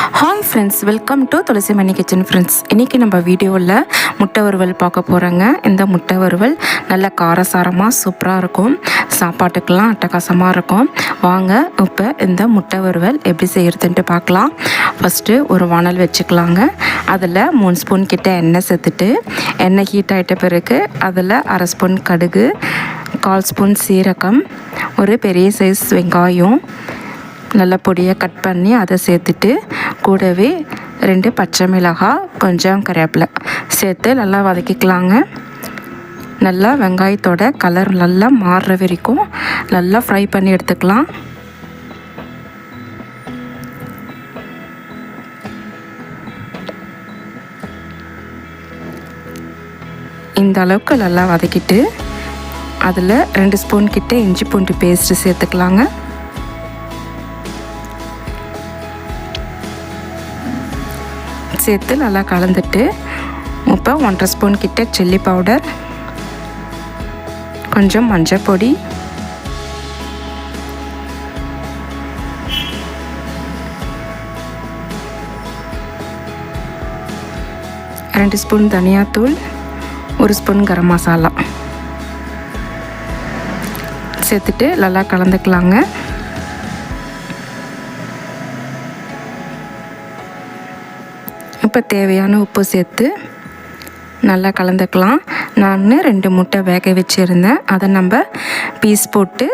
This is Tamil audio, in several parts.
Hi friends welcome to Tulasi Mani kitchen friends இன்றைக்கி நம்ம வீடியோவில் முட்டை வறுவல் பார்க்க போகிறோங்க இந்த முட்டை வறுவல் நல்ல காரசாரமாக சூப்பராக இருக்கும். சாப்பாட்டுக்கெல்லாம் அட்டகாசமாக இருக்கும். வாங்க இப்போ இந்த முட்டை வறுவல் எப்படி செய்கிறதுன்ட்டு பார்க்கலாம். ஃபஸ்ட்டு ஒரு வானல் வச்சுக்கலாங்க. அதில் மூணு ஸ்பூன் கிட்ட எண்ணெய் சேர்த்துட்டு எண்ணெய் ஹீட் ஆகிட்ட பிறகு அதில் அரை ஸ்பூன் கடுகு கால் ஸ்பூன் சீரகம் ஒரு பெரிய சைஸ் வெங்காயம் நல்லா பொடியை கட் பண்ணி அதை சேர்த்துட்டு கூடவே ரெண்டு பச்சை மிளகாய் கொஞ்சம் கருவேப்பிலை சேர்த்து நல்லா வதக்கிக்கலாங்க. நல்லா வெங்காயத்தோட கலர் நல்லா மாறுற வரைக்கும் நல்லா ஃப்ரை பண்ணி எடுத்துக்கலாம். இந்த அளவுக்கு நல்லா வதக்கிட்டு அதில் ரெண்டு ஸ்பூன் கிட்ட இஞ்சி பூண்டு பேஸ்ட்டு சேர்த்துக்கலாங்க. சேர்த்து நல்லா கலந்துட்டு இப்போ ஒன்றரை ஸ்பூன் கிட்ட சில்லி பவுடர் கொஞ்சம் மஞ்சள் பொடி ரெண்டு ஸ்பூன் தனியாத்தூள் ஒரு ஸ்பூன் கரம் மசாலா. சேர்த்துட்டு நல்லா கலந்துக்கலாங்க. இப்போ தேவையான உப்பு சேர்த்து நல்லா கலந்துக்கலாம். நான் ரெண்டு முட்டை வேக வச்சுருந்தேன். அதை நம்ம பீஸ் போட்டு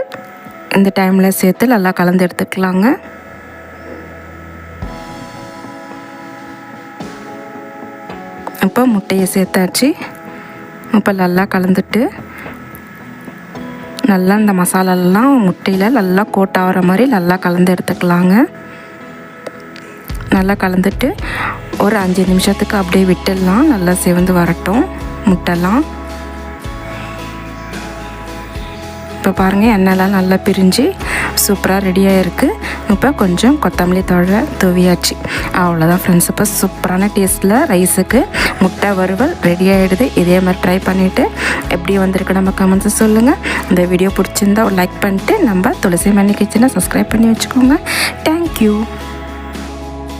இந்த டைமில் சேர்த்து நல்லா கலந்து எடுத்துக்கலாங்க. இப்போ முட்டையை சேர்த்தாச்சு. இப்போ நல்லா கலந்துட்டு நல்லா இந்த மசாலாலாம் முட்டையில் நல்லா கோட்டாகிற மாதிரி நல்லா கலந்து எடுத்துக்கலாங்க. நல்லா கலந்துட்டு ஒரு அஞ்சு நிமிஷத்துக்கு அப்படியே விட்டுடலாம். நல்லா சிவந்து வரட்டும். முட்டைலாம். இப்போ பாருங்கள் எண்ணெய்லாம் நல்லா பிரிஞ்சு சூப்பராக ரெடியாக இருக்குது இப்போ கொஞ்சம் கொத்தமல்லி தழை துவியாச்சு. அவ்வளோதான் ஃப்ரெண்ட்ஸ் இப்போ சூப்பரான டேஸ்ட்டில் ரைஸுக்கு முட்டை வறுவல் ரெடி ஆகிடுது இதே மாதிரி ட்ரை பண்ணிவிட்டு எப்படி வந்திருக்கு நம்ம கமெண்ட்ஸை சொல்லுங்கள் இந்த வீடியோ பிடிச்சிருந்தா லைக் பண்ணிட்டு நம்ம துளசி மணி கிச்சனை சப்ஸ்கிரைப் பண்ணி வச்சுக்கோங்க. தேங்க்யூ